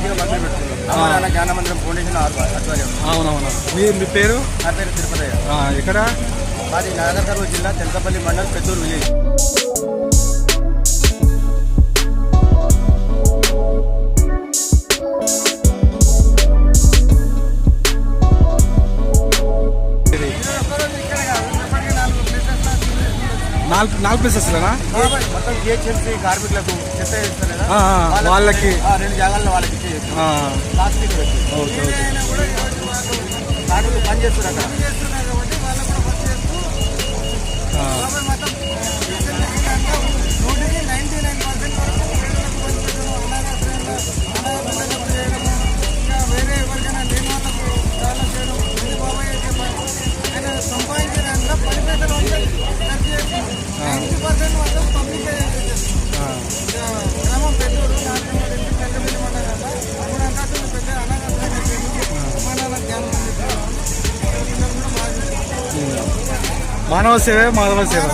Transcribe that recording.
మధ్యగా మంత్రులు పెట్టుకున్నాం. రామారాయణ జ్ఞాన మందిరం ఫౌండేషన్ ఆధ్వ- ఆధ్వర్యం. అవునవును. మీ మీ పేరు? నా పేరు తిరుపతయ్య ఆ, ఎక్కడ? మాది నాగర్ కర్నూలు జిల్లా తెలకపల్లి మండల్ పెద్దూరు విలేజ్. నాలుగు నాలుగు ప్లేసెస్లేనా మొత్తం జిహెచ్ఎంసీ కార్మికులకు చెత్త వేస్తారు కదా వాళ్ళకి రెండు జాగాల్లో వాళ్ళకి ప్లాస్టిక్ ఓకే ఓకే. కార్మికులు అక్కడ. మానవ సేవే మాధవ సేవ.